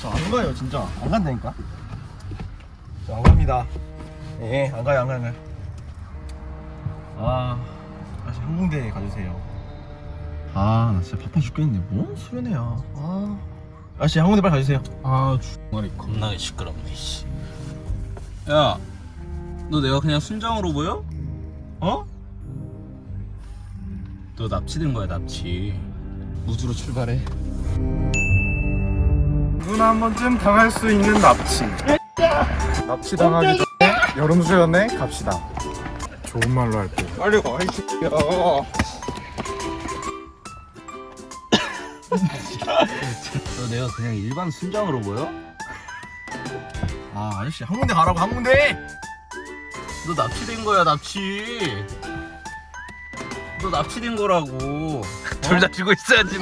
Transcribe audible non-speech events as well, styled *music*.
저안 가요 진짜 안 간다니까 저 안 갑니다 예안 가요 안 가요 안 가요 아 다시 항공대에 가주세요 아 나 진짜 바빠 죽겠는데 뭔 수련회야 아 아씨 항공대 빨리 가주세요 아 주말이 겁나게 시끄럽네 씨. 야, 너 내가 그냥 순정으로 보여? 어? 너 납치된 거야 납치. 우주로 출발해. 누나 한 번쯤 당할 수 있는 납치. 납치 당하기 전에 여름 수련회 갑시다. 좋은 말로 할게. 빨리 가, 이 새끼야. 너 내가 그냥 일반 순정으로 보여? 아 아저씨 항공대 가라고 항공대 너 납치된 거야 납치. 너 납치된 거라고. *laughs* 둘다 죽고 있어야지.